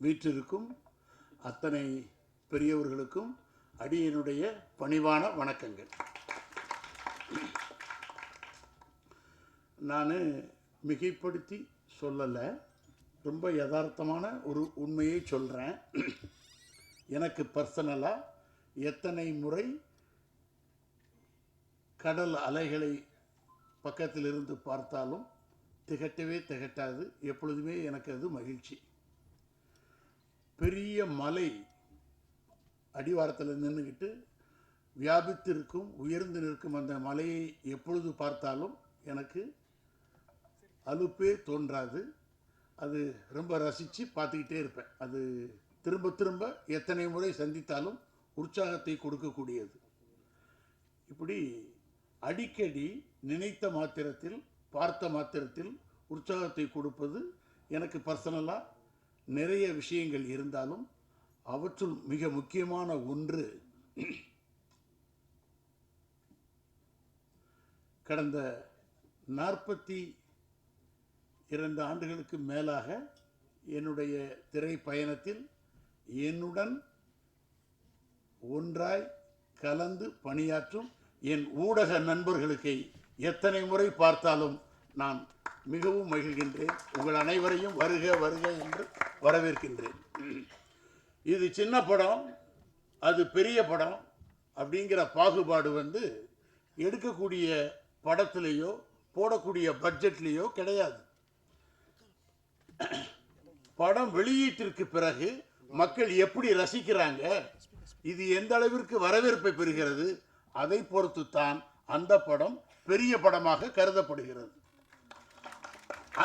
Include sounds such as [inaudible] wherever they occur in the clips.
வீற்றிருக்கும் அத்தனை பெரியவர்களுக்கும் அடியனுடைய பணிவான வணக்கங்கள். நான் மிகைப்படுத்தி சொல்லலை ரொம்ப யதார்த்தமான ஒரு உண்மையை சொல்கிறேன் எனக்கு பர்சனலாக எத்தனை முறை கடல் அலைகளை பக்கத்தில் இருந்து பார்த்தாலும் திகட்டவே திகட்டாது எப்பொழுதுமே எனக்கு அது மகிழ்ச்சி. பெரிய மலை அடிவாரத்தில் நின்றுக்கிட்டு வியாபித்திருக்கும் உயர்ந்து நிற்கும் அந்த மலையை எப்பொழுது பார்த்தாலும் எனக்கு அலுப்பே தோன்றாது. அது ரொம்ப ரசித்து பார்த்துக்கிட்டே இருப்பேன். அது திரும்ப திரும்ப எத்தனை முறை சந்தித்தாலும் உற்சாகத்தை கொடுக்கக்கூடியது. இப்படி அடிக்கடி நினைத்த மாத்திரத்தில் பார்த்த மாத்திரத்தில் உற்சாகத்தை கொடுப்பது எனக்கு பர்சனலாக நிறைய விஷயங்கள் இருந்தாலும் அவற்றுள் மிக முக்கியமான ஒன்று கடந்த நாற்பத்தி இரண்டு ஆண்டுகளுக்கு மேலாக என்னுடைய திரை பயணத்தில் என்னுடன் ஒன்றாய் கலந்து பணியாற்றும் என் ஊடக நண்பர்களுக்கு எத்தனை முறை பார்த்தாலும் நான் மிகவும் மகிழ்கின்றேன். உங்கள் அனைவரையும் வருக வருக என்று வரவேற்கின்றேன். இது சின்ன படம் அது பெரிய படம் அப்படிங்கிற பாகுபாடு வந்து எடுக்கக்கூடிய படத்துலேயோ போடக்கூடிய பட்ஜெட்லேயோ கிடையாது. படம் வெளியீட்டிற்கு பிறகு மக்கள் எப்படி ரசிக்கிறாங்க இது எந்த அளவிற்கு வரவேற்பை பெறுகிறது அதை பொறுத்து தான் அந்த படம் பெரிய படமாக கருதப்படுகிறது.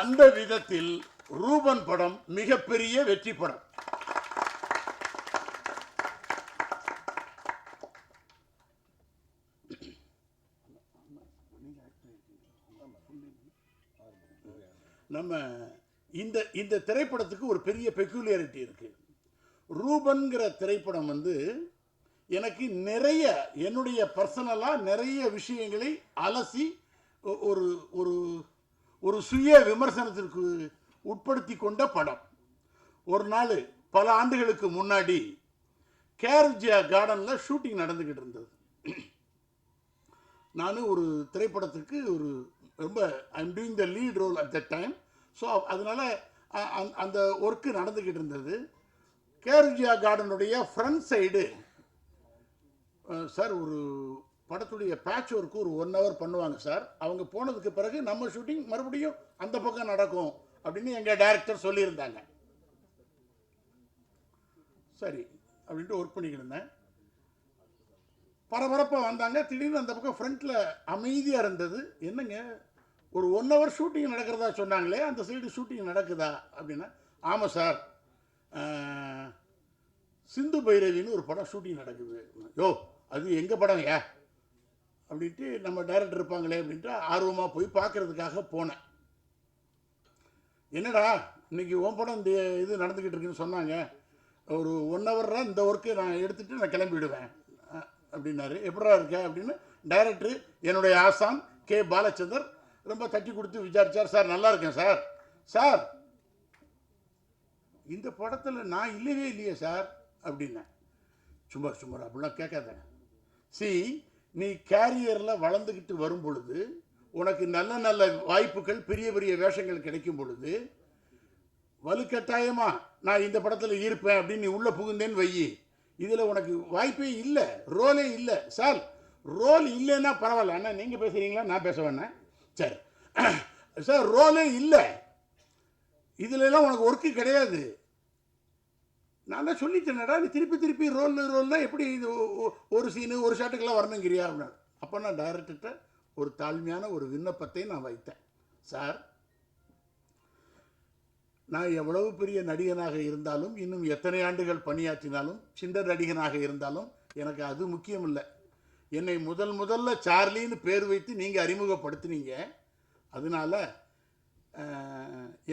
அந்த விதத்தில் ரூபன் படம் மிகப்பெரிய வெற்றி படம். நம்ம இந்த இந்த திரைப்படத்துக்கு ஒரு பெரிய பெக்குலியாரிட்டி இருக்கு. ரூபன்கிற திரைப்படம் வந்து எனக்கு நிறைய என்னுடைய பர்சனலாக நிறைய விஷயங்களை அலசி ஒ- ஒரு ஒரு ஒரு சுய விமர்சனத்திற்கு உட்படுத்தி கொண்ட படம். ஒரு நாள் பல ஆண்டுகளுக்கு முன்னாடி கேர்ஜியா கார்டனில் ஷூட்டிங் நடந்துக்கிட்டு இருந்தது. நான் ஒரு திரைப்படத்துக்கு ஒரு ரொம்ப I'm doing the lead role at the time so அதனால் அந்த ஒர்க்கு நடந்துக்கிட்டு இருந்தது. கேர்ஜியா கார்டனுடைய ஃப்ரண்ட் சைடு சார் ஒரு படத்துடைய பேட்ச் ஒர்க்கு ஒரு ஒன் ஹவர் பண்ணுவாங்க சார் அவங்க போனதுக்கு பிறகு நம்ம ஷூட்டிங் மறுபடியும் அந்த பக்கம் நடக்கும். அப்படின்னு எங்கள் டைரக்டர் சொல்லியிருந்தாங்க. சரி அப்படின்ட்டு ஒர்க் பண்ணிக்கிட்டு இருந்தேன். பரபரப்பாக வந்தாங்க. திடீர்னு அந்த பக்கம் ஃப்ரண்ட்டில் அமைதியாக இருந்தது. என்னங்க ஒரு ஒன் ஹவர் ஷூட்டிங் நடக்கிறதா சொன்னாங்களே அந்த சைடு ஷூட்டிங் நடக்குதா அப்படின்னா ஆமாம் சார். சிந்து பைரவின்னு ஒரு படம் ஷூட்டிங் நடக்குது. யோ அது எங்கள் படம் ஏ அப்படின்ட்டு நம்ம டைரக்டர் இருப்பாங்களே அப்படின்ட்டு ஆர்வமாக போய் பார்க்கறதுக்காக போனேன். என்னடா இன்னைக்கு ஓம் படம் இந்த இது நடந்துக்கிட்டு இருக்குன்னு சொன்னாங்க. ஒரு ஒன் ஹவர்ரா இந்த ஒர்க்கு நான் எடுத்துகிட்டு நான் கிளம்பிடுவேன் அப்படின்னாரு. எப்படா இருக்க அப்படின்னு டைரக்டர் என்னுடைய ஆசான் கே பாலச்சந்தர் ரொம்ப தட்டி கொடுத்து விசாரித்தார் சார் நல்லா இருக்கேன் சார். சார் இந்த படத்தில் நான் இல்லவே இல்லையே சார் அப்படின்னேன். சும்மா சும்மா அப்படிலாம் கேட்காத. சி நீ கேரியரில் வளர்ந்துக்கிட்டு வரும் பொழுது உனக்கு நல்ல நல்ல வாய்ப்புகள் பெரிய பெரிய வேஷங்கள் கிடைக்கும் பொழுது வலுக்கட்டாயமா நான் இந்த படத்தில் இருப்பேன் அப்படின்னு நீ உள்ளே புகுந்தேன்னு வையி. இதில் உனக்கு வாய்ப்பே இல்லை ரோலே இல்லை. சார் ரோல் இல்லைன்னா பரவாயில்ல. அண்ணா நீங்கள் பேசுகிறீங்களா நான் பேச வேணேன் சரி. சார் ரோலே இல்லை. இதுலலாம் உனக்கு ஒர்க்கு கிடையாது. நான் தான் சொல்லிட்டேனடா நீ திருப்பி திருப்பி ரோல் ரோல்லாம் எப்படி இது ஒரு சீனு ஒரு ஷாட்டுக்கெல்லாம் வரணுங்கிறியா? அப்படின்னு அப்போ நான் டைரக்டர்கிட்ட ஒரு தாழ்மையான ஒரு விண்ணப்பத்தை நான் வைத்தேன். சார் நான் எவ்வளவு பெரிய நடிகனாக இருந்தாலும் இன்னும் எத்தனை ஆண்டுகள் பணியாற்றினாலும் சின்ன நடிகனாக இருந்தாலும் எனக்கு அது முக்கியம் இல்லை என்னை முதல் முதல்ல சார்லின்னு பேர் வைத்து நீங்கள் அறிமுகப்படுத்தினீங்க. அதனால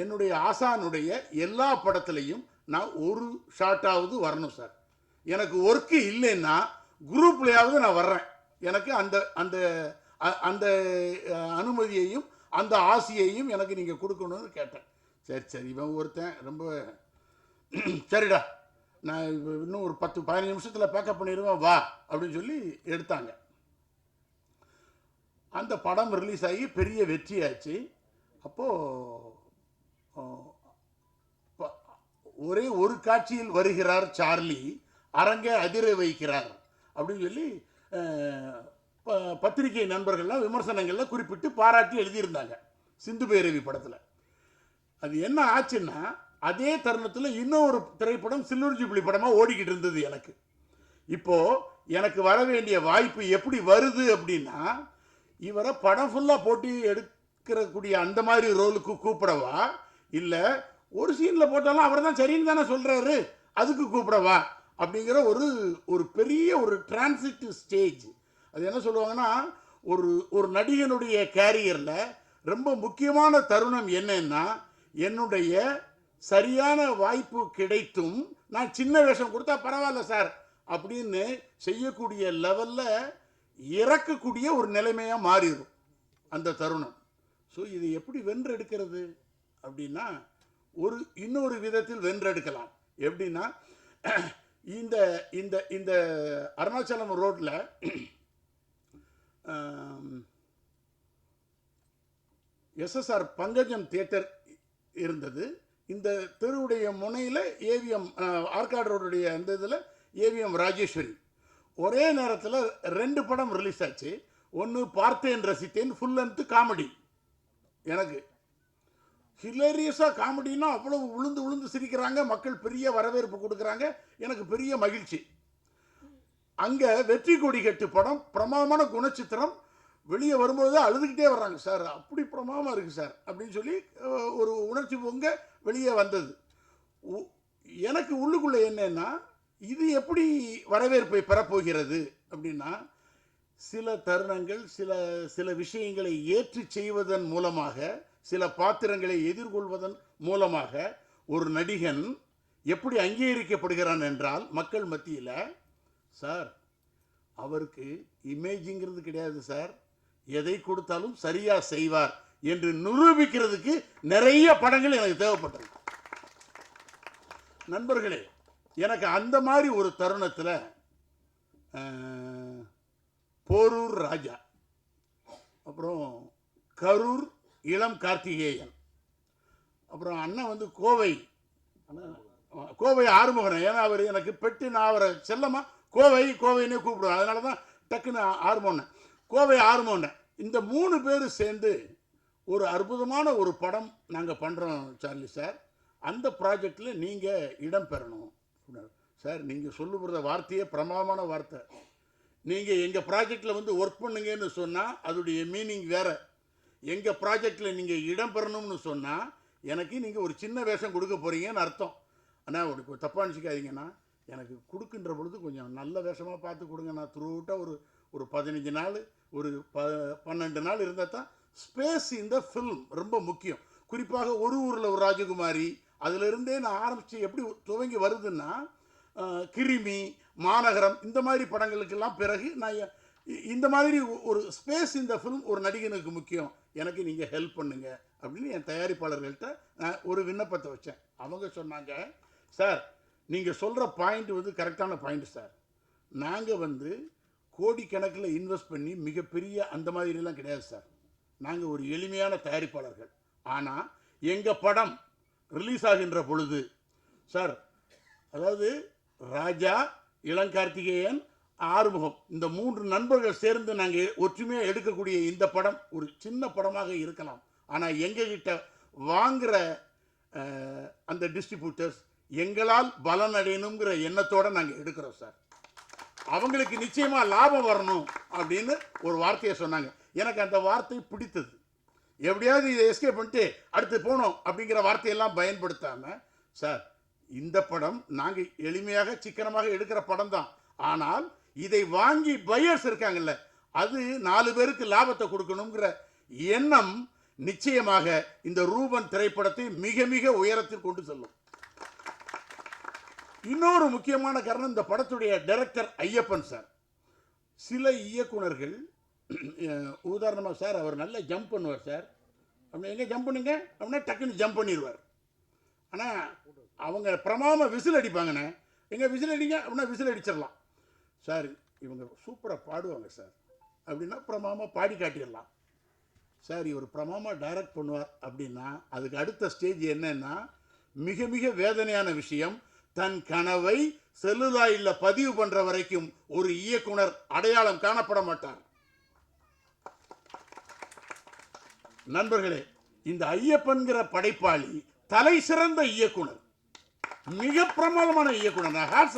என்னுடைய ஆசானுடைய எல்லா படத்துலையும் நான் ஒரு ஷாட்டாவது வரணும் சார். எனக்கு ஒர்க்கு இல்லைன்னா குரூப்லையாவது நான் வர்றேன். எனக்கு அந்த அந்த அந்த அனுமதியையும் அந்த ஆசையையும் எனக்கு நீங்கள் கொடுக்கணும்னு கேட்டேன். சரி சரி. இவன் ஒருத்தன் ரொம்ப [clears throat] சரிடா. நான் இன்னும் ஒரு பத்து பதினஞ்சு நிமிஷத்தில் பேக்கப் பண்ணிடுவேன் வா அப்படின்னு சொல்லி எடுத்தாங்க. அந்த படம் ரிலீஸ் ஆகி பெரிய வெற்றியாச்சு அப்போது ஒரே ஒரு காட்சியில் வருகிறார் சார்லி. அரங்கே அதிர வைக்கிறார் அப்படின்னு சொல்லி பத்திரிகை நண்பர்கள்லாம் விமர்சனங்களில் குறிப்பிட்டு பாராட்டி எழுதியிருந்தாங்க. சிந்து பைரவி படத்தில். அது என்ன ஆச்சுன்னா அதே தருணத்தில் இன்னொரு திரைப்படம் சில்லூர் ஜூப்ளி படமாக ஓடிக்கிட்டு இருந்தது எனக்கு. இப்போது எனக்கு வர வேண்டிய வாய்ப்பு எப்படி வருது அப்படின்னா இவரை படம் ஃபுல்லாக போட்டி எடுக்கிறக்கூடிய அந்த மாதிரி ரோலுக்கு கூப்பிடவா? இல்லை ஒரு சீனில் போட்டாலும் அவர் தான் சரின்னு தானே சொல்கிறாரு அதுக்கு கூப்பிடவா? அப்படிங்கிற ஒரு ஒரு பெரிய ஒரு டிரான்சிட் ஸ்டேஜ் அது என்ன சொல்லுவாங்கன்னா ஒரு ஒரு நடிகனுடைய கேரியரில் ரொம்ப முக்கியமான தருணம் என்னன்னா என்னுடைய சரியான வாய்ப்பு கிடைத்தும் நான் சின்ன வேஷம் கொடுத்தா பரவாயில்ல சார் அப்படின்னு செய்யக்கூடிய லெவலில் இறக்கக்கூடிய ஒரு நிலைமையாக மாறிடும் அந்த தருணம். ஸோ இது எப்படி வென்றெடுக்கிறது அப்படின்னா ஒரு இன்னொரு விதத்தில் வென்றெடுக்கலாம். எப்படின்னா இந்த இந்த இந்த அருணாச்சலம் ரோட்டில் எஸ்எஸ்ஆர் பங்கஜம் தியேட்டர் இருந்தது. இந்த தெருவுடைய முனையில் ஏவிஎம் ஆர்காட் ரோடுடைய அந்த இதில் ஏவிஎம் ராஜேஸ்வரி. ஒரே நேரத்தில் ரெண்டு படம் ரிலீஸ் ஆச்சு. ஒன்று பார்த்தேன் ரசித்தேன் ஃபுல் லென்த்து காமெடி எனக்கு ஹிலேரியஸாக காமெடின்னா அவ்வளவு உளுந்து உளுந்து சிரிக்கிறாங்க மக்கள் பெரிய வரவேற்பு கொடுக்குறாங்க. எனக்கு பெரிய மகிழ்ச்சி. அங்கே வெற்றி கொடி கட்டு படம் பிரமாதமான குணச்சித்திரம். வெளியே வரும்போது அழுதுகிட்டே வர்றாங்க. சார் அப்படி பிரமாதமாக இருக்குது சார் அப்படின்னு சொல்லி ஒரு உணர்ச்சி பொங்க வெளியே வந்தது. உ- எனக்கு உள்ளுக்குள்ளே என்னென்னா இது எப்படி வரவேற்பை பெறப்போகிறது அப்படின்னா சில தருணங்கள் சில சில விஷயங்களை ஏற்றி செய்வதன் மூலமாக சில பாத்திரங்களை எதிர்கொள்வதன் மூலமாக ஒரு நடிகன் எப்படி அங்கீகரிக்கப்படுகிறான் என்றால் மக்கள் மத்தியில் சார் அவருக்கு இமேஜிங்கிறது கிடையாது சார். எதை கொடுத்தாலும் சரியாக செய்வார் என்று நிரூபிக்கிறதுக்கு நிறைய படங்கள் எனக்கு தேவைப்பட்டது. நண்பர்களே எனக்கு அந்த மாதிரி ஒரு தருணத்தில் போரூர் ராஜா அப்புறம் கரூர் இளம் கார்த்திகேயன் அப்புறம் அண்ணன் வந்து கோவை கோவை ஆறுமுகன். ஏன்னா அவர் எனக்கு பெட்டு நான் அவரை செல்லமாக கோவை கோவைன்னே கூப்பிடுவேன் அதனால தான் டக்குன்னு ஆறுமோன்னேன் கோவை ஆறுமோன்னேன் இந்த மூணு பேர் சேர்ந்து ஒரு அற்புதமான ஒரு படம் நாங்கள் பண்ணுறோம் சார்லி சார். அந்த ப்ராஜெக்டில் நீங்கள் இடம் பெறணும். சார் நீங்கள் சொல்லுகிற வார்த்தையே பிரமாதமான வார்த்தை. நீங்கள் எங்கள் ப்ராஜெக்டில் வந்து ஒர்க் பண்ணுங்கன்னு சொன்னால் அதோடைய மீனிங் வேறு. எங்கள் ப்ராஜெக்டில் நீங்கள் இடம் பெறணும்னு சொன்னால் எனக்கு நீங்கள் ஒரு சின்ன வேஷம் கொடுக்க போகிறீங்கன்னு அர்த்தம். அண்ணா ஒரு தப்பாக நினச்சிக்காதீங்கண்ணா. எனக்கு கொடுக்கின்ற பொழுது கொஞ்சம் நல்ல வேஷமாக பார்த்து கொடுங்க. நான் த்ரூட்டாக ஒரு ஒரு பதினஞ்சு நாள் ஒரு ப பன்னெண்டு நாள் இருந்தால் தான் ஸ்பேஸ் இந்த ஃபில்ம் ரொம்ப முக்கியம். குறிப்பாக ஒரு ஊரில் ஒரு ராஜகுமாரி அதிலிருந்தே நான் ஆரம்பித்து எப்படி துவங்கி வருதுன்னா கிருமி மாநகரம் இந்த மாதிரி படங்களுக்கெல்லாம் பிறகு நான் இந்த மாதிரி ஒரு ஸ்பேஸ் இந்த ஃபிலிம் ஒரு நடிகனுக்கு முக்கியம். எனக்கு நீங்கள் ஹெல்ப் பண்ணுங்க அப்படின்னு என் தயாரிப்பாளர்கள்ட்ட நான் ஒரு விண்ணப்பத்தை வச்சேன். அவங்க சொன்னாங்க சார் நீங்கள் சொல்கிற பாயிண்ட் வந்து கரெக்டான பாயிண்ட் சார் நாங்கள் வந்து கோடிக்கணக்கில் இன்வெஸ்ட் பண்ணி மிகப்பெரிய அந்த மாதிரிலாம் கிடையாது சார் நாங்கள் ஒரு எளிமையான தயாரிப்பாளர்கள். ஆனால் எங்கள் படம் ரிலீஸ் ஆகின்ற பொழுது சார் அதாவது ராஜா இளங்கார்த்திகேயன் ஆறுமுகம் இந்த மூன்று நண்பர்கள் சேர்ந்து நாங்கள் ஒற்றுமையாக எடுக்கக்கூடிய இந்த படம் ஒரு சின்ன படமாக இருக்கலாம். ஆனால் எங்ககிட்ட வாங்குகிற அந்த டிஸ்ட்ரிபியூட்டர்ஸ் எங்களால் பலன் அடையணுங்கிற எண்ணத்தோடு நாங்கள் எடுக்கிறோம் சார். அவங்களுக்கு நிச்சயமாக லாபம் வரணும் அப்படின்னு ஒரு வார்த்தையை சொன்னாங்க. எனக்கு அந்த வார்த்தை பிடித்தது. எப்படியாவது இதை எஸ்கேப் பண்ணிட்டு அடுத்து போகணும் அப்படிங்கிற வார்த்தையெல்லாம் பயன்படுத்தாமல் சார் இந்த படம் நாங்கள் எளிமையாக சிக்கனமாக எடுக்கிற படம் தான். ஆனால் இதை வாங்கி பையர்ஸ் இருக்காங்கல்ல அது நாலு பேருக்கு லாபத்தை கொடுக்கணுங்கிற எண்ணம் நிச்சயமாக இந்த ரூபன் திரைப்படத்தை மிக மிக உயரத்தில் கொண்டு செல்லும். இன்னொரு முக்கியமான காரணம் இந்த படத்துடைய டைரக்டர் ஐயப்பன் சார் சில இயக்குனர்கள் உதாரணமாக சார் அவர் நல்லா ஜம்ப் பண்ணுவார் சார் அப்படி எங்கே ஜம்ப் பண்ணுங்க? அப்படின்னா டக்குன்னு ஜம்ப் பண்ணிடுவார் ஆனால் அவங்க பிரமாம விசில் அடிப்பாங்கண்ணே. எங்கே விசில் அடிங்க அப்படின்னா விசில் அடிச்சிடலாம். சார் இவங்க சூப்பராக பாடுவாங்க சார் அப்படின்னா பிரமாமா பாடி காட்டிடலாம். சார் இவர் பிரமாமா டைரக்ட் பண்ணுவார் அப்படின்னா அதுக்கு அடுத்த ஸ்டேஜ் என்னன்னா மிக மிக வேதனையான விஷயம் தன் கனவை செல்லுலாயில் பதிவு பண்ற வரைக்கும் ஒரு இயக்குனர் அடையாளம் காணப்பட மாட்டார். நண்பர்களே இந்த ஐயப்பன்கிற படைப்பாளி தலை சிறந்த இயக்குனர் மிக பிரபலமான இயக்குனர்.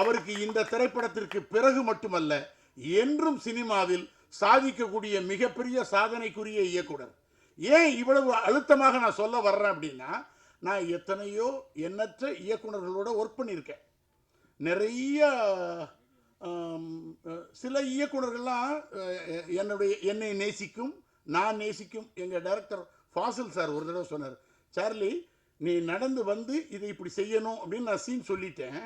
அவருக்கு இந்த திரைப்படத்திற்கு பிறகு மட்டுமல்ல என்றும் சினிமாவில் சாதிக்கக்கூடிய மிகப்பெரிய சாதனைக்குரிய இயக்குனர். ஏன் இவ்வளவு அழுத்தமாக நான் சொல்ல வர்றேன் அப்படின்னா நான் எத்தனையோ எண்ணற்ற இயக்குனர்களோட ஒர்க் பண்ணியிருக்கேன். நிறைய சில இயக்குனர்கள்லாம் என்னுடைய என்னை நேசிக்கும் நான் நேசிக்கும் எங்கள் டைரக்டர் ஃபாசில் சார் ஒரு தடவை சொன்னார் சார்லி நீ நடந்து வந்து இதை இப்படி செய்யணும் அப்படின்னு நான் சீன் சொல்லிட்டேன்.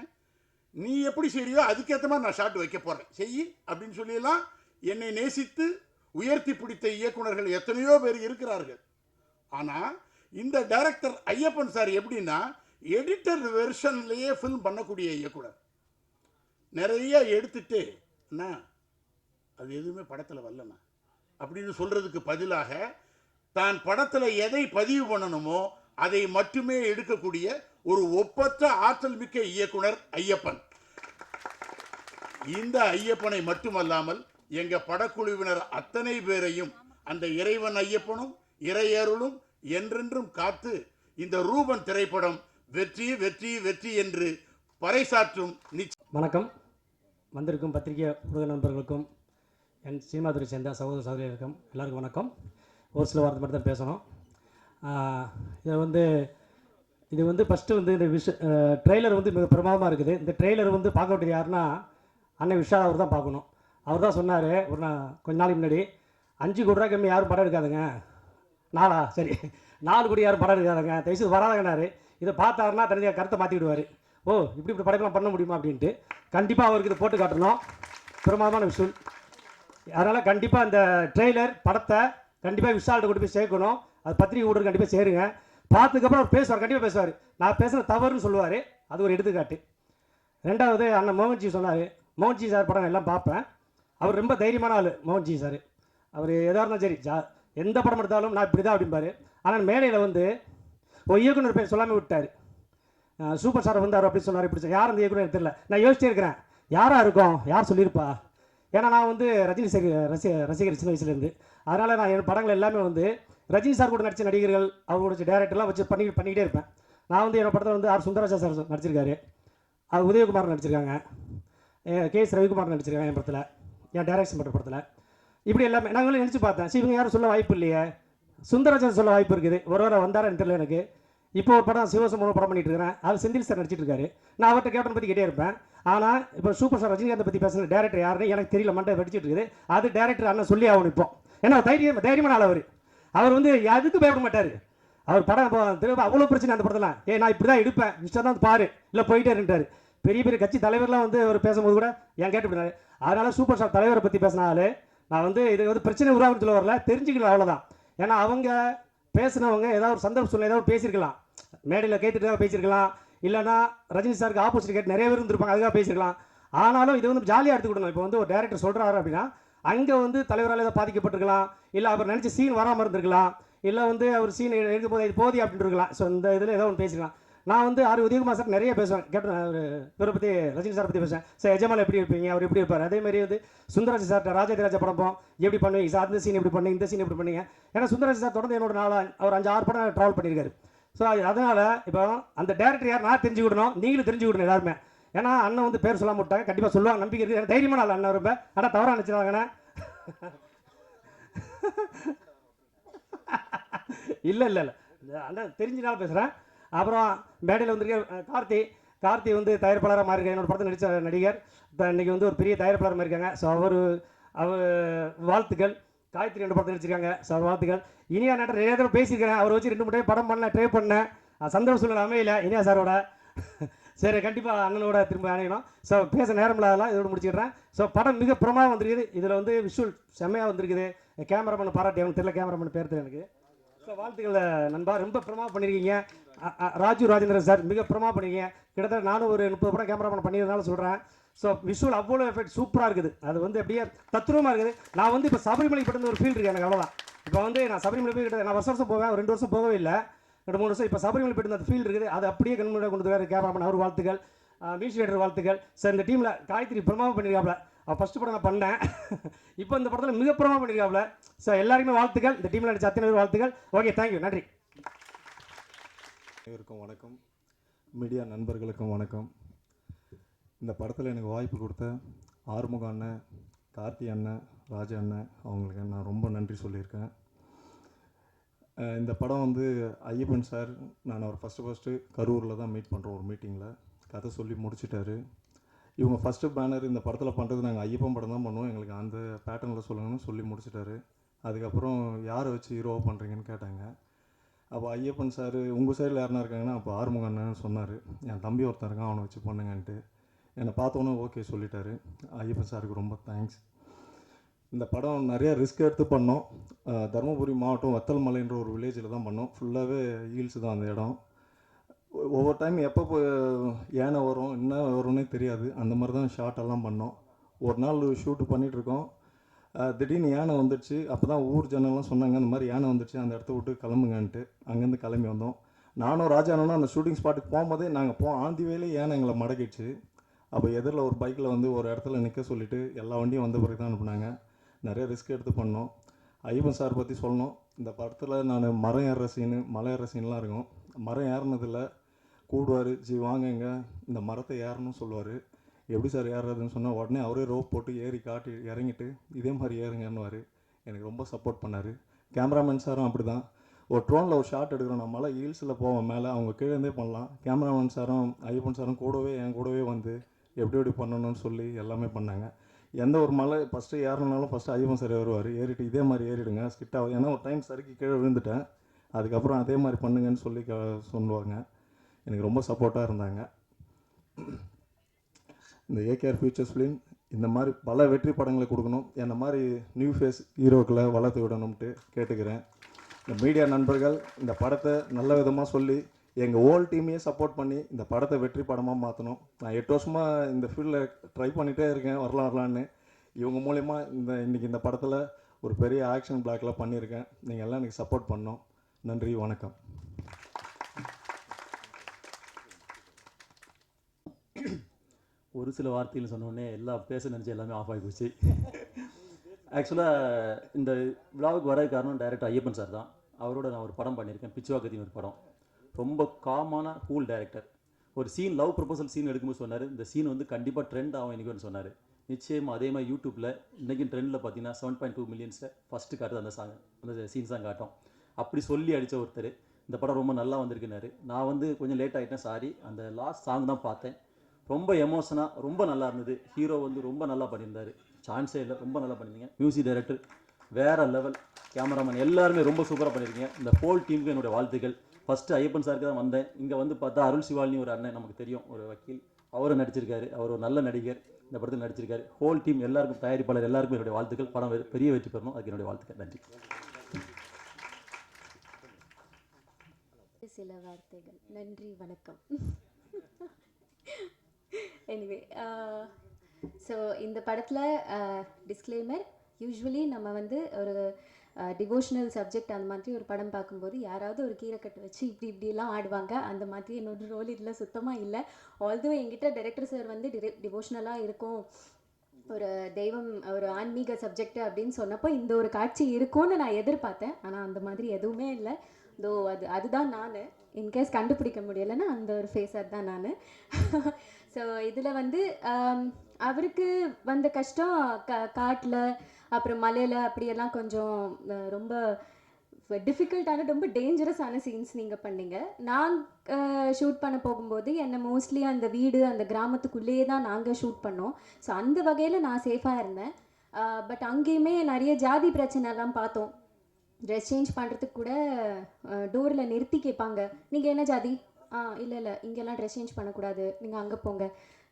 நீ எப்படி செய்யறியோ அதுக்கேற்ற மாதிரி நான் ஷாட் வைக்க போகிறேன் செய் அப்படின்னு சொல்லியெல்லாம் என்னை நேசித்து உயர்த்தி பிடித்த இயக்குனர்கள் எத்தனையோ பேர் இருக்கிறார்கள். ஆனால் இந்த டைரக்டர் ஐயப்பன் சார் எப்படின்னா எடிட்டர் வெர்ஷன்லேயே ஃபில்ம் பண்ணக்கூடிய இயக்குனர். நிறைய எடுத்துட்டு அண்ணா அது எதுவுமே படத்தில் வரலண்ணா. அப்படின்னு சொல்கிறதுக்கு பதிலாக தான் படத்தில் எதை பதிவு பண்ணணுமோ அதை மட்டுமே எடுக்கக்கூடிய ஒரு ஒப்பற்ற ஆற்றல் மிக்க இயக்குனர் ஐயப்பன். இந்த ஐயப்பனை மட்டுமல்லாமல் எங்கள் படக்குழுவினர் அத்தனை பேரையும் அந்த இறைவன் ஐயப்பனும் இறையருளும் என்றென்றும் காத்து இந்த ரூபன் திரைப்படம் வெற்றி வெற்றி வெற்றி என்று பறைசாற்றும் வணக்கம். வந்திருக்கும் பத்திரிகை ஊடக நண்பர்களுக்கும் என் சினிமா துறை சேர்ந்த சகோதர சகோதரிகளுக்கும் எல்லாருக்கும் வணக்கம். ஒரு சில வார்த்தை மட்டும் தான் பேசணும் இதை வந்து இது வந்து ஃபஸ்ட்டு வந்து இந்த விஷ ட்ரெய்லர் வந்து மிக பிரமாதமாக இருக்குது. இந்த ட்ரெய்லர் வந்து பார்க்க வேண்டியது யாருன்னா அண்ணன் விஷால் அவர் தான் பார்க்கணும். அவர் தான் சொன்னார் ஒரு நான் கொஞ்ச நாளைக்கு முன்னாடி அஞ்சு கோடி ரூபா கம்மி யாரும் படம் எடுக்காதுங்க. நாளா சரி. நாலு கோடி யாரும் படம் எடுக்காதுங்க தயவுசெய்து வராதங்கனாரு இதை பார்த்தாருன்னா தனியாக கருத்தை மாற்றிவிடுவார் ஓ இப்படி இப்படி படைப்பெல்லாம் பண்ண முடியுமா அப்படின்ட்டு. கண்டிப்பாக அவருக்கு இதை போட்டு காட்டணும். பிரமாதமான விஷயம் அதனால் கண்டிப்பாக இந்த ட்ரெய்லர் படத்தை கண்டிப்பாக விஷால்கிட்ட கொண்டு போய் சேர்க்கணும். அது பத்திரிகை ஊடகம் கண்டிப்பாக சேருங்க. பார்த்ததுக்கப்புறம் அவர் பேசுவார் கண்டிப்பாக பேசுவார். நான் பேசுகிற தவறுன்னு சொல்லுவார். அது ஒரு எடுத்துக்காட்டு. ரெண்டாவது அண்ணன் மோகன்ஜி சொன்னார். மோகன்ஜி சார் படம் எல்லாம் பார்ப்பேன். அவர் ரொம்ப தைரியமான ஆள் மோகன்ஜி சார். அவர் எதாக இருந்தாலும் சரி ஜா எந்த படம் எடுத்தாலும் நான் இப்படி தான் அப்படிம்பாரு. ஆனால் மேடையில் வந்து ஒரு இயக்குனர் பேர் சொல்லாமல் விட்டார். சூப்பர் சூப்பர் ஸ்டார் வந்தார் அப்படி சொன்னார். இப்படி யார் அந்த இயக்குனர் தெரியல. நான் யோசிச்சே இருக்கிறேன் யாராக இருக்கும்? யார் சொல்லியிருப்பா? ஏன்னா நான் வந்து ரஜினி சார் ரசி ரசிகர் சின்ன வயசுலேருந்து அதனால் நான் என் படங்கள் எல்லாமே வந்து ரஜினி சார் கூட நடித்த நடிகர்கள் அவரோட டேரக்டர்லாம் வச்சு பண்ணி பண்ணிக்கிட்டே இருப்பேன். நான் வந்து என்னோட படத்தில் வந்து ஆர். சுந்தரராஜா சார் நடிச்சிருக்காரு. அது உதயகுமார் நடிச்சிருக்காங்க. கே எஸ் ரவிக்குமார் நடிச்சிருக்காங்க என் படத்தில். என் டைரக்ஷன் பண்ணுற படத்தில். இப்படி எல்லாமே நாங்களும் நினச்சி பார்த்தேன். சரி இவங்க யாரும் சொல்ல வாய்ப்பு இல்லையே. சுந்தரராஜன் சொல்ல வாய்ப்பு இருக்குது. ஒரு வாரம் வந்தாரன்னு தெரியல எனக்கு. இப்போ ஒரு படம் சிவசமூகம் படம் பண்ணிட்டு இருக்கிறேன். அது செந்தில் சார் நடிச்சிட்டு இருக்காரு. நான் அவர்கிட்ட கேப்டன் பற்றி கேட்டே இருப்பேன். ஆனால் இப்போ சூப்பர் ஸ்டார் ரஜினிகாந்த் பற்றி பேசுகிற டேரக்டர் யாருன்னு எனக்கு தெரியல. மண்டை வெடிச்சிட்டு இருக்குது. அது டேரக்டர் அண்ணன் சொல்லி ஆகணும் இப்போ. ஏன்னா தைரியம் தைரியமான ஆள் அவர். அவர் வந்து எதுக்கு பயப்பட மாட்டார்? அவர் படம் இப்போ திரும்ப அவ்வளோ பிரச்சனை அந்த படத்தில். ஏ நான் இப்படி தான் எடுப்பேன். இஷ்டம் தான் பாரு. இல்லை போயிட்டே இருந்துட்டார். பெரிய பெரிய கட்சி தலைவர்லாம் வந்து அவர் பேசும்போது கூட என் கேட்டு அதனால சூப்பர் ஸ்டார் தலைவரை பற்றி பேசினாலே நான் வந்து இது வந்து பிரச்சனை உருவாகுன்னு சொல்ல வரல தெரிஞ்சுக்கல அவ்வளோதான் ஏன்னா அவங்க பேசினவங்க ஏதாவது ஒரு சந்தர்ப்ப சூழ்நிலை ஏதாவது பேசியிருக்கலாம். மேடையில் கேட்டுட்டு பேசியிருக்கலாம். இல்லைன்னா ரஜினி சாருக்கு ஆப்போசிட் கேட்டு நிறைய பேர் இருந்திருப்பாங்க அதுக்காக பேசியிருக்கலாம். ஆனாலும் இது வந்து ஜாலியாக எடுத்துக்கிடணும் இப்போ வந்து ஒரு டேரக்டர் சொல்கிறாரு அப்படின்னா அங்கே வந்து தலைவரால் ஏதாவது பாதிக்கப்பட்டிருக்கலாம். இல்லை அவர் நினச்ச சீன் வராமல் இருந்திருக்கலாம். இல்லை வந்து அவர் சீன் எடுக்கும் போது இது போதி அப்படின்ட்டு இருக்கலாம். ஸோ இந்த இதில் ஏதோ ஒன்று பேசிக்கலாம். நான் வந்து ஆர் உதயகுமார் சார் நிறைய பேசுவேன். கேப்டன் அவர் இவரை பற்றி ரஜினி சார் பற்றி பேசுவேன். சார் எஜமால் எப்படி இருப்பீங்க? அவர் எப்படி இருப்பார். அதே மாதிரி வந்து சுந்தராஜ் சார் ராஜாதிராஜா படம் போம் எப்படி பண்ணுவீங்க? சார் அந்த சீன் எப்படி பண்ணீங்க இந்த சீன் எப்படி பண்ணீங்க ஏன்னா சுந்தராஜ் சார் தொடர்ந்து என்னோட நாளா அவர் அஞ்சு ஆறு படம் ட்ராவல் பண்ணியிருக்காரு. ஸோ அதனால் இப்போ அந்த டேரக்டர் யார்? நான் தெரிஞ்சுக்கிடணும். நீங்களும் தெரிஞ்சுக்கிடணும் எல்லாருமே. ஏன்னா அண்ணன் வந்து பேர் சொல்ல மாட்டாங்க கண்டிப்பாக சொல்லுவாங்க. நம்பிக்கை இருக்குது தைரியமான ஆள் அண்ணன் ரொம்ப. ஆனால் தவறாக நினச்சிருவாங்கண்ணே [laughs] இல்லை இல்லை இல்லை. அண்ணன் தெரிஞ்சனால பேசுகிறேன் அப்புறம் மேடையில் வந்திருக்க கார்த்தி கார்த்தி வந்து தயாரிப்பாளராக மாறிருக்காங்க என்னோட படத்தில் நடித்த நடிகர். இப்போ வந்து ஒரு பெரிய தயாரிப்பாளர் மாறியிருக்காங்க. ஸோ அவர் அவர் வாழ்த்துக்கள். காயத்ரி ரெண்டு படத்தில் நடிச்சிருக்காங்க. ஸோ அவர் வாழ்த்துக்கள். இனியா நான் நிறைய தடவை பேசியிருக்கிறேன். அவரை வச்சு ரெண்டு மூணு டைம் படம் பண்ண ட்ரை பண்ணேன் அது சந்தோஷ சூழ்நிலை அமையல. இனியா சாரோட. சரி கண்டிப்பாக அண்ணனோட திரும்ப அணையணும். ஸோ பேச நேரம் இல்லாதெல்லாம் இதோட முடிச்சிடுறேன். ஸோ படம் மிக பிரமாதம் வந்திருக்குது. இதில் வந்து விஷுவல் செம்மையாக வந்திருக்குது. கேமராமேன் பாராட்டி அவனுக்கு தெரியல கேமராமேன் பேர் எனக்கு. ஸோ வாழ்த்துக்கள் நண்பா. ரொம்ப பிரமாதம் பண்ணியிருக்கீங்க ராஜீவ் ராஜேந்திரன் சார் மிக பிரமா பண்ணிங்க கிட்டத்தட்ட நானும் ஒரு முப்பது படம் கேமராமேன் பண்ணியிருந்தாலும் சொல்கிறேன் ஸோ விஷுவல் அவ்வளோ எஃபெக்ட் சூப்பராக இருக்குது. அது வந்து அப்படியே தத்ரூபமாக இருக்குது. நான் வந்து இப்போ சபரிமலை பட்டு ஒரு ஃபீல் இருக்குது எனக்கு அவ்வளோதான் இப்போ வந்து நான் சபரிமலை போய் கிட்ட நான் வருஷம் வருஷம் போவேன். ரெண்டு வருஷம் போகவே இல்லை. ரெண்டு மூணு வருஷம் இப்போ சபரிமலை போயிட்டு அந்த ஃபீல் இருக்குது. அது அப்படியே கண் கொண்டு வர கேமராமேன் அவர் வாழ்த்துக்கள். மியூசிக் டேரக்டர் வாழ்த்துக்கள். சார் இந்த டீமில் காயத்ரி பிரமாவை பண்ணியிருக்காப்ல அவள் ஃபஸ்ட்டு படம் நான் பண்ணேன். [laughs] இப்போ இந்த படத்தில் மிக பிரமா பண்ணியிருக்காப்ல சார் எல்லாருக்குமே வாழ்த்துக்கள். இந்த டீமில் நடிச்ச அத்தனை பேர் வாழ்த்துக்கள். ஓகே தேங்க்யூ நன்றி. அனைவருக்கும் வணக்கம். மீடியா நண்பர்களுக்கும் வணக்கம். இந்த படத்தில் எனக்கு வாய்ப்பு கொடுத்த ஆறுமுக அண்ணன் கார்த்தி அண்ணன் ராஜா அண்ணன் அவங்களுக்கு நான் ரொம்ப நன்றி சொல்லியிருக்கேன். இந்த படம் வந்து ஐயப்பன் சார் நான் அவர் ஃபஸ்ட்டு ஃபஸ்ட்டு கரூரில் தான் மீட் பண்ணுறோம் ஒரு மீட்டிங்கில் கதை சொல்லி முடிச்சிட்டாரு. இவங்க ஃபஸ்ட்டு பேனர் இந்த படத்தில் பண்ணுறது நாங்கள் ஐயப்பன் படம் தான் பண்ணுவோம். எங்களுக்கு அந்த பேட்டர்னில் சொல்லுங்கன்னு சொல்லி முடிச்சிட்டாரு. அதுக்கப்புறம் யாரை வச்சு ஹீரோவாக பண்ணுறீங்கன்னு கேட்டாங்க. அப்போ ஐயப்பன் சார் உங்கள் சைடில் யாருனா இருக்காங்கன்னா அப்போ ஆறுமுக அண்ணன் சொன்னார். என் தம்பி ஒருத்தன் இருக்கான் அவனை வச்சு பண்ணுங்கன்ட்டு. என்னை பார்த்தோன்னே ஓகே சொல்லிட்டாரு. ஐயப்பன் சாருக்கு ரொம்ப தேங்க்ஸ் இந்த படம் நிறையா ரிஸ்க் எடுத்து பண்ணோம். தருமபுரி மாவட்டம் வத்தல்மலைன்ற ஒரு வில்லேஜில் தான் பண்ணோம். ஃபுல்லாகவே ஹீல்ஸ் தான் அந்த இடம். ஒவ்வொரு டைம் எப்போ போய் யானை வரும் என்ன வரும்னே தெரியாது. அந்த மாதிரி தான் ஷார்ட் எல்லாம் பண்ணோம். ஒரு நாள் ஷூட்டு பண்ணிகிட்ருக்கோம் திடீர்னு யானை வந்துடுச்சு. அப்போ தான் ஊர் ஜனங்கள்லாம் சொன்னாங்க அந்த மாதிரி யானை வந்துடுச்சு அந்த இடத்த விட்டு கிளம்புங்கன்ட்டு. அங்கேருந்து கிளம்பி வந்தோம். நானும் ராஜானும் அந்த ஷூட்டிங் ஸ்பாட்டுக்கு போகும்போதே நாங்கள் போ ஆந்தி வேலையே யானை எங்களை மடக்கிடுச்சு. அப்போ எதிரில் ஒரு பைக்கில் வந்து ஒரு இடத்துல நிற்க சொல்லிவிட்டு எல்லா வண்டியும் வந்த பிறகு தான் அனுப்புனாங்க. நிறைய ரிஸ்க் எடுத்து பண்ணோம். ஐயப்பன் சார் பற்றி சொல்லணும். இந்த படத்தில் நான் மரம் ஏறுற சீனு மலை ஏறுற சீன்லாம் இருக்கும். மரம் ஏறினதில் கூடுவார் ஜி வாங்கங்க இந்த மரத்தை ஏறணும்னு சொல்லுவார். எப்படி சார் ஏறுறதுன்னு சொன்னால் உடனே அவரே ரோப் போட்டு ஏறி காட்டி இறங்கிட்டு இதே மாதிரி ஏறுங்கன்னுவார். எனக்கு ரொம்ப சப்போர்ட் பண்ணார். கேமராமேன் சாரும் அப்படி தான் ஒரு ட்ரோனில் ஒரு ஷாட் எடுக்கிறோம். நான் மலை ஹீல்ஸில் போவேன் மேலே அவங்க கீழே இருந்தே பண்ணலாம். கேமராமேன் சாரும் ஐயப்பன் சாரும் கூடவே என் கூடவே வந்து எப்படி எப்படி பண்ணணும்னு சொல்லி எல்லாமே பண்ணாங்க. எந்த ஒரு மலை ஃபஸ்ட்டு ஏறணுனாலும் ஃபஸ்ட்டு ஐயப்பன் சார் வருவார். ஏறிட்டு இதே மாதிரி ஏறிடுங்க. ஸ்கிட்டாக ஏன்னா ஒரு டைம் சறுக்கி கீழே விழுந்துட்டேன். அதுக்கப்புறம் அதே மாதிரி பண்ணுங்கன்னு சொல்லி க சொல்லுவாங்க. எனக்கு ரொம்ப சப்போர்ட்டாக இருந்தாங்க. இந்த ஏகேஆர் ஃபியூச்சர்ஸ் ஃபிலிம் இந்த மாதிரி பல வெற்றி படங்களை கொடுக்கணும். என்ன மாதிரி நியூ ஃபேஸ் ஹீரோக்களை வளர்த்து விடணும்ட்டு கேட்டுக்கிறேன். இந்த மீடியா நண்பர்கள் இந்த படத்தை நல்ல விதமாக சொல்லி எங்கள் ஓல் டீமையே சப்போர்ட் பண்ணி இந்த படத்தை வெற்றி படமாக மாற்றணும் நான் எட்டு வருஷமாக இந்த ஃபீல்டில் ட்ரை பண்ணிகிட்டே இருக்கேன் வரலாம் வரலான்னு இவங்க மூலயமா இந்த இன்றைக்கி இந்த படத்தில் ஒரு பெரிய ஆக்ஷன் பிளாக்ல பண்ணியிருக்கேன். நீங்கள் எல்லாம் எனக்கு சப்போர்ட் பண்ணோம் நன்றி வணக்கம். ஒரு சில வார்த்தைகள் சொன்னோடனே எல்லாம் பேச நினச்சி எல்லாமே ஆஃப் ஆகி போச்சு. ஆக்சுவலாக இந்த விழாவுக்கு வர காரணம் டைரக்டர் ஐயப்பன் சார் தான். அவரோட நான் ஒரு படம் பண்ணியிருக்கேன். பிச்சுவாக்கத்தின் ஒரு படம். ரொம்ப காமான கூல் டைரக்டர் ஒரு சீன் லவ் ப்ரொபோசல் சீன் எடுக்கும்போது சொன்னார் இந்த சீன் வந்து கண்டிப்பாக ட்ரெண்ட் ஆகும் இன்னைக்குன்னு சொன்னார். நிச்சயமாக அதே மாதிரி யூடியூப்பில் இன்றைக்கும் ட்ரெண்டில் பார்த்தீங்கன்னா செவன் பாயிண்ட் டூ மில்லியன்ஸில் ஃபஸ்ட்டு காட்டுது அந்த சாங் அந்த சீன்ஸ் தான் காட்டும். அப்படி சொல்லி அடித்த ஒருத்தர். இந்த படம் ரொம்ப நல்லா வந்திருக்குனாரு. நான் வந்து கொஞ்சம் லேட் ஆகிட்டேன் சாரி அந்த லாஸ்ட் சாங் தான் பார்த்தேன். ரொம்ப எமோஷனாக ரொம்ப நல்லா இருந்தது. ஹீரோ வந்து ரொம்ப நல்லா பண்ணியிருந்தார். சான்ஸே இல்லை ரொம்ப நல்லா பண்ணியிருந்தீங்க. மியூசிக் டைரக்டர் வேறு லெவல் கேமராமேன் எல்லாருமே ரொம்ப சூப்பராக பண்ணியிருக்கீங்க. இந்த ஹோல் டீமுக்கு என்னுடைய வாழ்த்துக்கள். ஃபஸ்ட்டு ஐயப்பன் சாருக்கு தான் வந்தேன். இங்கே வந்து பார்த்தா அருள் சிவாலினி ஒரு அண்ணன் நமக்கு தெரியும். ஒரு வக்கீல். அவரும் நடிச்சிருக்காரு. அவர் ஒரு நல்ல நடிகர். இந்த படத்தில் நடிச்சிருக்காரு. ஹோல் டீம் எல்லாருக்கும் தயாரிப்பாளர் எல்லாருக்கும் என்னுடைய வாழ்த்துக்கள். படம் பெரிய வெற்றி பெறணும். அதுக்கு என்னுடைய வாழ்த்துக்கள். நன்றி. சில வார்த்தைகள். நன்றி வணக்கம். எனிவே ஸோ uh, இந்த படத்தில் டிஸ்க்ளைமர் யூஸ்வலி நம்ம வந்து ஒரு uh, டிவோஷனல் சப்ஜெக்ட் அந்த மாதிரி ஒரு படம் பார்க்கும்போது யாராவது ஒரு கீரைக்கட்டு வச்சு இப்படி இப்படிலாம் ஆடுவாங்க. அந்த மாதிரி என்னோட ரோல் இதில் சுத்தமாக இல்லை. ஆல்தோ என்கிட்ட டைரக்டர் சார் வந்து டிவோஷனலாக இருக்கும். ஒரு தெய்வம் ஒரு ஆன்மீக சப்ஜெக்ட் அப்படின்னு சொன்னப்போ இந்த ஒரு காட்சி இருக்கும்னு நான் எதிர்பார்த்தேன். ஆனால் அந்த மாதிரி எதுவுமே இல்லை. தோ அது அதுதான் நான். இன்கேஸ் கண்டுபிடிக்க முடியலைன்னா அந்த ஒரு ஃபேஸர் தான் நான். [laughs] ஸோ இதில் வந்து அவருக்கு வந்த கஷ்டம் க காட்டில் அப்புறம் மலையில் அப்படியெல்லாம் கொஞ்சம் ரொம்ப டிஃபிகல்ட்டான ரொம்ப டேஞ்சரஸான சீன்ஸ் நீங்கள் பண்ணீங்க. நான் ஷூட் பண்ண போகும்போது என்னை மோஸ்ட்லி அந்த வீடு அந்த கிராமத்துக்குள்ளேயே தான் நாங்கள் ஷூட் பண்ணோம். ஸோ அந்த வகையில் நான் சேஃபாக இருந்தேன். பட் அங்கேயுமே நிறைய ஜாதி பிரச்சனைலாம் பார்த்தோம். ட்ரெஸ் சேஞ்ச் பண்ணுறதுக்கு கூட டோரில் நிறுத்தி கேட்பாங்க. நீங்கள் என்ன ஜாதி? ஆ இல்லை இல்லை. இங்கெல்லாம் ட்ரெஸ் சேஞ்ச் பண்ணக்கூடாது. நீங்கள் அங்கே போங்க.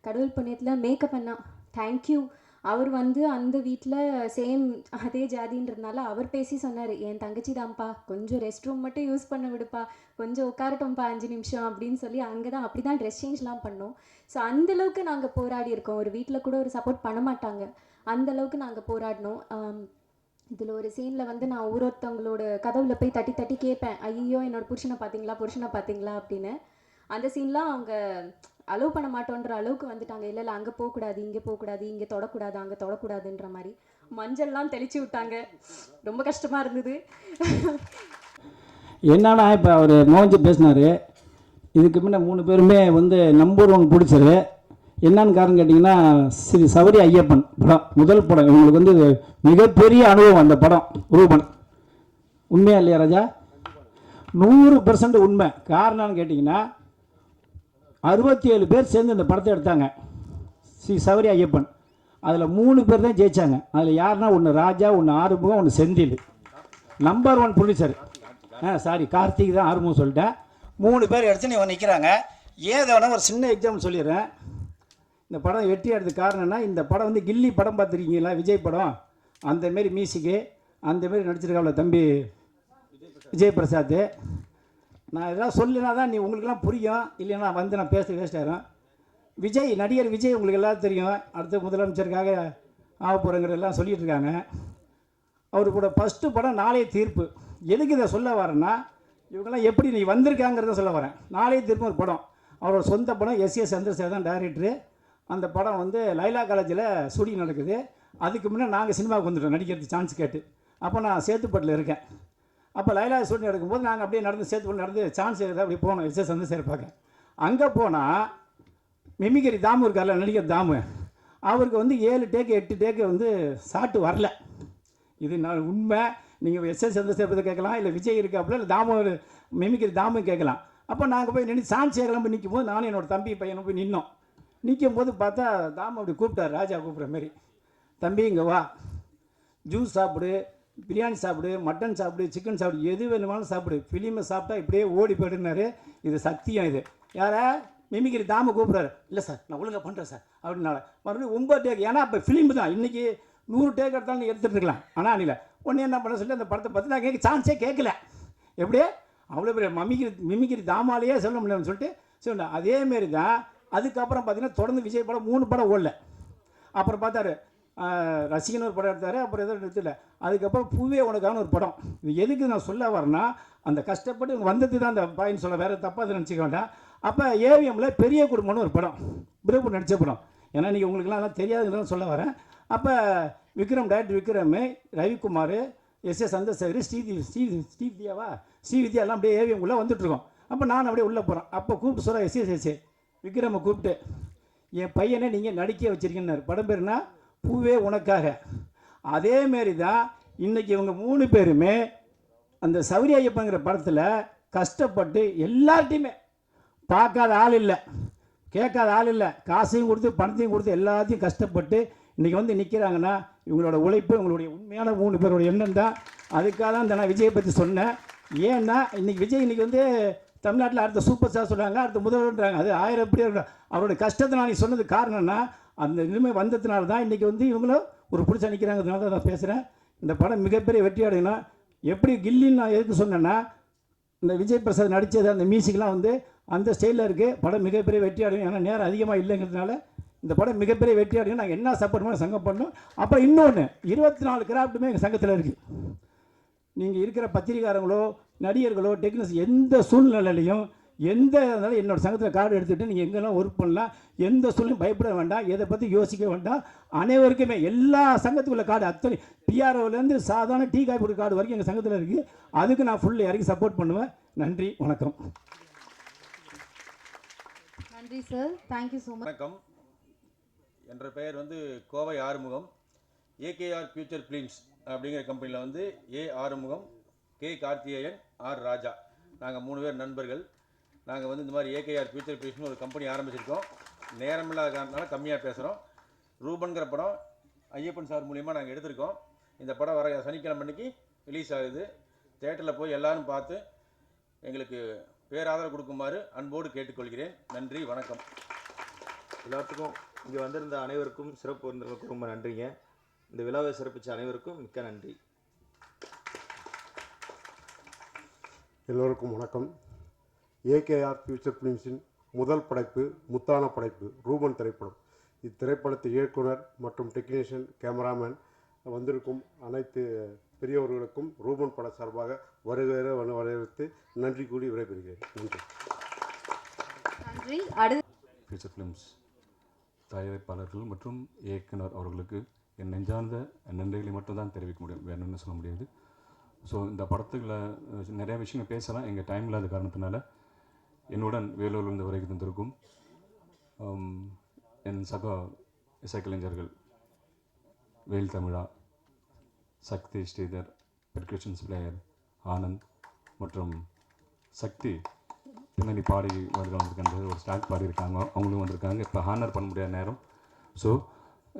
கடவுள் புண்ணியத்தில் மேக்கப் பண்ணா தேங்க்யூ அவர் வந்து அந்த வீட்டில் சேம் அதே ஜாதின்றதுனால அவர் பேசி சொன்னார். என் தங்கச்சி தான்ப்பா. கொஞ்சம் ரெஸ்ட் ரூம் மட்டும் யூஸ் பண்ண விடுப்பா. கொஞ்சம் உட்காரட்டும்ப்பா அஞ்சு நிமிஷம். அப்படின்னு சொல்லி அங்கே தான் அப்படி தான் ட்ரெஸ் சேஞ்ச்லாம் பண்ணோம் ஸோ அந்தளவுக்கு நாங்கள் போராடி இருக்கோம். ஒரு வீட்டில் கூட ஒரு சப்போர்ட் பண்ண மாட்டாங்க. அந்த அளவுக்கு நாங்கள் போராடினோம். இதில் ஒரு சீனில் வந்து நான் ஒரு ஒருத்தவங்களோட கதவுல போய் தட்டி தட்டி கேட்பேன். ஐயோ என்னோட புருஷனை பார்த்தீங்களா? புருஷனை பார்த்தீங்களா? அப்படின்னு. அந்த சீன்லாம் அவங்க அலோவ் பண்ண மாட்டோன்ற அளவுக்கு வந்துட்டாங்க. இல்லை இல்லை அங்கே போகக்கூடாது இங்கே போகக்கூடாது இங்கே தொடக்கூடாது அங்கே தொடக்கூடாதுன்ற மாதிரி. மஞ்சள்லாம் தெளிச்சு விட்டாங்க. ரொம்ப கஷ்டமாக இருந்தது. என்னன்னா இப்போ அவர் மோஞ்சி பேசினார்? இதுக்கு முன்னே மூணு பேருமே வந்து நம்பர் ஒன் பிடிச்சது என்னன்னு காரணம் கேட்டிங்கன்னா ஸ்ரீ சபரி ஐயப்பன் படம். முதல் படம். இவங்களுக்கு வந்து மிகப்பெரிய அனுபவம் அந்த படம் ரூபன். உண்மையா இல்லையா ராஜா? நூறு பெர்சன்ட் உண்மை. காரணம்னு கேட்டிங்கன்னா அறுபத்தி ஏழு பேர் சேர்ந்து இந்த படத்தை எடுத்தாங்க. ஸ்ரீ சவரி ஐயப்பன். அதில் மூணு பேர் தான் ஜெயிச்சாங்க. அதில் யாருன்னா ஒன்று ராஜா ஒன்று ஆறுமுகம் ஒன்று செந்தில். நம்பர் ஒன் ப்ரொடியூசர் ஆ சாரி கார்த்திக் தான் ஆறுமுகம் சொல்லிட்டேன். மூணு பேர் எடுத்து நீ நிற்கிறாங்க ஏதோ ஒரு சின்ன எக்ஸாம்பிள் சொல்லிடுறேன். இந்த படம் வெற்றி ஆடுறது காரணம்னா இந்த படம் வந்து கில்லி படம் பார்த்துருக்கீங்களா? விஜய் படம். அந்தமாரி மியூசிக்கு அந்தமாரி நடிச்சிருக்காப்ல தம்பி விஜய் பிரசாத் நான் இதெல்லாம் சொல்லினா தான் நீ உங்களுக்கெல்லாம் புரியும். இல்லைன்னா வந்து நான் பேச வேஸ்ட் ஆகிடும் விஜய் நடிகர் விஜய் உங்களுக்கு எல்லாம் தெரியும். அடுத்த முதலமைச்சருக்காக ஆக போகிறங்கிறதெல்லாம் இருக்காங்க. அவர் கூட ஃபஸ்ட்டு படம் நாளைய தீர்ப்பு. எதுக்கு இதை சொல்ல வரேன்னா இவங்கெல்லாம் எப்படி நீ வந்திருக்காங்கிறத சொல்ல வரேன். நாளைய தீர்ப்பு ஒரு படம். அவரோட சொந்த படம் எஸ் எஸ் சந்திரசேகர் தான் டைரக்டரு அந்த படம் வந்து லைலா காலேஜில் ஷூட்டிங் நடக்குது. அதுக்கு முன்னே நாங்கள் சினிமாவுக்கு வந்துட்டோம். நடிக்கிறதுக்கு சான்ஸ் கேட்டு. அப்போ நான் சேத்துப்பட்டில் இருக்கேன். அப்போ லைலா ஷூட்டிங் நடக்கும்போது நாங்கள் அப்படியே நடந்து சேத்துப்பட்டு நடந்து சான்ஸ் எடுத்து அப்படி போனோம். எஸ். வந்து சேர்ப்பாங்க அங்கே போனால் மிமிகரி தாமு இருக்கார்ல நடிகர் தாமு அவருக்கு வந்து ஏழு டேக்கு எட்டு டேக்கு வந்து சாட்டு வரல. இது நான் உண்மை. நீங்கள் எஸ்எஸ் சந்தோஷத்தை கேட்கலாம். இல்லை விஜய் இருக்காப்புல இல்லை தாமு மிமிக்கிற தாமும் கேட்கலாம். அப்போ நாங்கள் போய் நின்று சான்ஸ் கேட்கலாம் போய் நிற்கும் போது நானும் என்னோட தம்பி பையனும் போய் நின்னோம். நிற்கும் போது பார்த்தா தாமு அப்படி கூப்பிட்டார் ராஜா கூப்பிட்ற மாதிரி. தம்பி இங்கே வா. ஜூஸ் சாப்பிடு பிரியாணி சாப்பிடு மட்டன் சாப்பிடு சிக்கன் சாப்பிடு எது வேணுமாலும் சாப்பிடு. ஃபிலிமை சாப்பிட்டா இப்படியே ஓடி போயிடுனாரு. இது சத்தியம் இது. யாரா? மிமிக்கிரி தாம கூப்பிட்றாரு. இல்லை சார் நான் ஒழுங்காக பண்ணுறேன் சார். அப்படின்னால மறுபடியும் ஒம்பது டேக் ஏன்னா இப்போ ஃபிலிம் தான். இன்றைக்கி நூறு டேக் எடுத்தாலும் நீ எடுத்துகிட்டு இருக்கலாம். ஆனால் இல்லை ஒன்று என்ன பண்ண சொல்லி அந்த படத்தை பார்த்து நான் கேட்க சான்ஸே கேட்கல எப்படியே அவ்வளோ பெரிய மமிக்கிரி மிமிக்கிரி தாமாலேயே சொல்ல முடியலன்னு சொல்லிட்டு சொன்னேன் அதேமாரி தான் அதுக்கப்புறம் பார்த்தீங்கன்னா தொடர்ந்து விஜய் படம் மூணு படம் ஓடல. அப்புறம் பார்த்தாரு ரசிகன் ஒரு படம் எடுத்தார் அப்புறம் எதோ எடுத்துல அதுக்கப்புறம் பூவே உனக்கான ஒரு படம். இது எதுக்கு நான் சொல்ல வரேன்னா அந்த கஷ்டப்பட்டு இவங்க வந்தது தான் அந்த பாயின்னு சொல்ல வேறு தப்பாக அதை நினச்சிக்க வேண்டாம். அப்போ ஏவிஎம்மில் பெரிய குடும்பம்னு ஒரு படம் பிரபு நடித்த படம். ஏன்னா நீங்கள் உங்களுக்குலாம் அதெல்லாம் தெரியாதுன்னு சொல்ல வரேன். அப்போ Vikram director Vikram Ravikumar S S Chandrasekhar Sridhi Sri ஸ்ரீவித்யாவா ஸ்ரீவித்யா எல்லாம் அப்படியே ஏவிஎம் உள்ளே வந்துட்டுருக்கோம் அப்போ நான் அப்படியே உள்ளே போகிறேன் அப்போ கூப்பிட்டு சொல்கிறேன் எஸ் எஸ் எஸ் விக்ரமை கூப்பிட்டு என் பையனை நீங்கள் நடிக்க வச்சிருக்கீங்கன்னாரு படம் பேருனா பூவே உனக்காக. அதேமாரி தான் இன்றைக்கி இவங்க மூணு பேருமே அந்த சௌரி ஐயப்பங்கிற படத்தில் கஷ்டப்பட்டு எல்லார்ட்டையுமே பார்க்காத ஆள் இல்லை. கேட்காத ஆள் இல்லை. காசையும் கொடுத்து பணத்தையும் கொடுத்து எல்லாத்தையும் கஷ்டப்பட்டு இன்றைக்கி வந்து நிற்கிறாங்கன்னா இவங்களோட உழைப்பு இவங்களுடைய உண்மையான மூணு பேரோட எண்ணம் தான் அதுக்காக தான் இந்த நான் விஜயை பற்றி சொன்னேன். ஏன்னா இன்றைக்கி விஜய் இன்றைக்கி வந்து தமிழ்நாட்டில் அடுத்த சூப்பர் ஸ்டார் சொல்கிறாங்க அடுத்த முதல்வர்ன்றாங்க. அது ஆயிரம் எப்படி அவருடைய கஷ்டத்தை நான் நீ சொன்னது காரணம்னா அந்த நிலைமை வந்ததுனால தான் இன்றைக்கி வந்து இவங்களும் ஒரு பிடிச்ச நிற்கிறாங்கிறதுனால தான் நான் பேசுகிறேன் இந்த படம் மிகப்பெரிய வெற்றி எப்படி கில்லின்னு நான் எதுக்கு சொன்னேன்னா இந்த விஜய் பிரசாத் நடித்தது அந்த மியூசிக்லாம் வந்து அந்த ஸ்டைலில் இருக்குது படம் மிகப்பெரிய வெற்றி அடையும் ஏன்னா நேரம் அதிகமாக இல்லைங்கிறதுனால இந்த படம் மிகப்பெரிய வெற்றி அடையும் நாங்கள் என்ன சப்போர்ட் பண்ண சங்கம் பண்ணோம் அப்புறம் இன்னொன்று இருபத்தி நாலு கிராஃப்ட்டுமே எங்கள் சங்கத்தில் இருக்குது நீங்கள் இருக்கிற பத்திரிகாரங்களோ நடிகர்களோ டெக்னீஷியன் எந்த சூழ்நிலையிலையும் எந்த இருந்தாலும் என்னோட சங்கத்தில் கார்டு எடுத்துகிட்டு நீங்கள் எங்கெல்லாம் ஒர்க் பண்ணலாம் எந்த சூழ்நிலையும் பயப்பட வேண்டாம் எதை பற்றி யோசிக்க வேண்டாம். அனைவருக்குமே எல்லா சங்கத்துக்குள்ள கார்டு அத்தனை பிஆர்ஓலேருந்து சாதாரண டீ காய்ப்பு கார்டு வரைக்கும் எங்கள் சங்கத்தில் இருக்குது அதுக்கு நான் ஃபுல் இறங்கி சப்போர்ட் பண்ணுவேன். நன்றி வணக்கம். நன்றி சார் தேங்க்யூ ஸோ மச் வணக்கம். என்ற பெயர் வந்து கோவை ஆறுமுகம் ஏகேஆர் ஃபியூச்சர் ஃபிலிம்ஸ் அப்படிங்கிற கம்பெனியில் வந்து A Arumugam K Karthikeyan R Raja. நாங்கள் மூணு பேர் நண்பர்கள். நாங்கள் வந்து இந்த மாதிரி ஏகேஆர் ஃபியூச்சர் ஃபிலிம்ஸ்னு ஒரு கம்பெனி ஆரம்பிச்சிருக்கோம். நேரமில்லாத காரணத்தினால கம்மியாக பேசுகிறோம் ரூபன்கிற படம் ஐயப்பன் சார் மூலியமாக நாங்கள் எடுத்திருக்கோம். இந்த படம் வர சனிக்கிழமை அன்னைக்கு ரிலீஸ் ஆகுது. தேட்டரில் போய் எல்லாரும் பார்த்து எங்களுக்கு பேராதரவு கொடுக்குமாறு அன்போடு கேட்டுக்கொள்கிறேன். நன்றி வணக்கம். எல்லாத்துக்கும் இங்கே வந்திருந்த அனைவருக்கும் சிறப்பு வந்திருக்கும் ரொம்ப நன்றிங்க. இந்த விழாவை சிறப்பித்த அனைவருக்கும் மிக்க நன்றி. எல்லோருக்கும் வணக்கம். ஏகேஆர் ஃபியூச்சர் ஃபிலிம்ஸின் முதல் படைப்பு முத்தான படைப்பு ரூபன் திரைப்படம். இத்திரைப்படத்தை இயக்குனர் மற்றும் டெக்னீஷியன் கேமராமேன் வந்திருக்கும் அனைத்து பெரியவர்களுக்கும் ரூபன் பட சார்பாக வருகிற வரவேற்று நன்றி கூறி விடைபெறுகிறேன். நன்றி. ஃபியூச்சர் ஃபிலிம்ஸ் தயாரிப்பாளர்கள் மற்றும் இயக்குனர் அவர்களுக்கு என் நெஞ்சார்ந்த நன்றிகளை மட்டும்தான் தெரிவிக்க முடியும். ஒன்றும் சொல்ல முடியாது. ஸோ இந்த படத்துக்குள்ள நிறைய விஷயங்கள் பேசலாம். எங்கள் டைம் இல்லாத காரணத்தினால என்னுடன் வேலூர்லேருந்து வரைக்கும் தந்திருக்கும் என் சக இசைக்கலைஞர்கள் வேல் தமிழா சக்தி ஸ்ரீதர் பெர்கஷன்ஸ் பிளேயர் ஆனந்த் மற்றும் சக்தி பின்னணி பாடி வருகிறவங்க வந்திருக்காங்க ஒரு ஸ்டாக் பாடி இருக்காங்க அவங்களும் வந்திருக்காங்க. இப்போ ஹானர் பண்ண முடியாத நேரம். ஸோ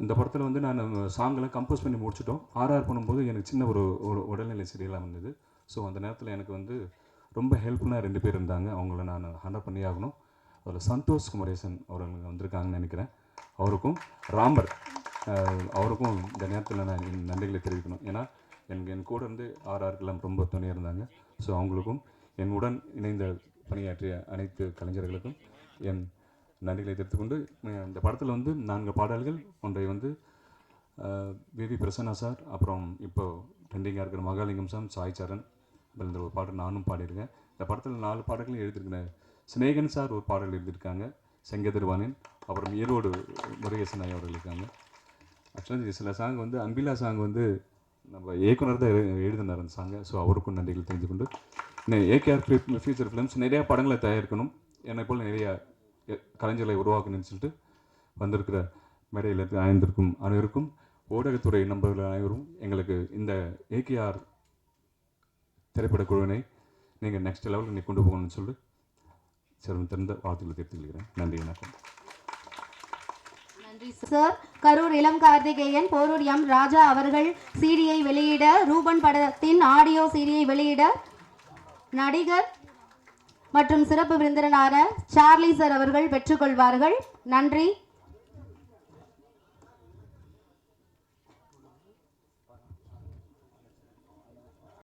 இந்த படத்தில் வந்து நான் சாங்கெல்லாம் கம்போஸ் பண்ணி முடிச்சிட்டோம். ஆர்ஆர் பண்ணும்போது எனக்கு சின்ன ஒரு ஒரு உடல்நிலை சரியில்லாமல் இருந்தது. ஸோ அந்த நேரத்தில் எனக்கு வந்து ரொம்ப ஹெல்ப்ஃபுல்லாக ரெண்டு பேர் இருந்தாங்க. அவங்கள நான் ஹண்டர் பண்ணி ஆகணும். அதில் சந்தோஷ் குமரேசன் அவர்கள் வந்திருக்காங்கன்னு நினைக்கிறேன். அவருக்கும் ராமர் அவருக்கும் இந்த நேரத்தில் நான் என் நன்றிகளை தெரிவிக்கணும். ஏன்னா எனக்கு என் கூட இருந்து ஆர்ஆருக்கெல்லாம் ரொம்ப துணையாக இருந்தாங்க. ஸோ அவங்களுக்கும் என்னுடன் இணைந்த பணியாற்றிய அனைத்து கலைஞர்களுக்கும் என் நன்றிகளை தெரிவித்துக்கொண்டு இந்த படத்தில் வந்து நான்கு பாடல்கள். ஒன்றை வந்து விவி பிரசன்னா சார் அப்புறம் இப்போ ட்ரெண்டிங்காக இருக்கிற மகாலிங்கம் சார் சாய் சரண் அப்புறம் இந்த ஒரு பாடல் நானும் பாடியிருக்கேன். இந்த படத்தில் நாலு பாடல்களும் எழுதியிருக்கிறேன் சிநேகன் சார் ஒரு பாடல் எழுதியிருக்காங்க செங்கதிர்வானின் அப்புறம் ஈரோடு முருகேசன் ஐயா அவர்கள் இருக்காங்க. ஆக்சுவலாக சில சாங் வந்து அம்பிலா சாங் வந்து நம்ம இயக்குனர் தான் எழு- எழுதினார் அந்த சாங்கை ஸோ அவருக்கும் நன்றிகள் தெரிஞ்சு கொண்டு ஏகேஆர் ஃபியூச்சர் ஃபிலிம்ஸ் நிறையா படங்களை தயாரிக்கணும். என்னை போல் நிறையா கலைஞர்களை உருவாக்கணும்னு சொல்லிட்டு வந்திருக்கிற மேடையில் இருக்க அனைவருக்கும் ஊடகத்துறை நண்பர்கள் அனைவரும் எங்களுக்கு இந்த ஏகேஆர் திரைப்படக் குழுவினை நீங்கள் நெக்ஸ்ட் லெவலுக்கு நீங்கள் கொண்டு போகணும்னு சொல்லிட்டு சிறந்த திறந்த வாழ்த்துக்களை தெரிவித்துக்கொள்கிறேன் நன்றி வணக்கம். நன்றி சார் கரூர் இளம் கார்த்திகேயன் போரூர் எம் ராஜா அவர்கள் சீடியை வெளியிட ரூபன் படத்தின் ஆடியோ சீடியை வெளியிட நடிகர் மற்றும் சிறப்பு விருந்தினரான சார்லி சார் அவர்கள் பெற்றுக்கொள்வார்கள். நன்றி.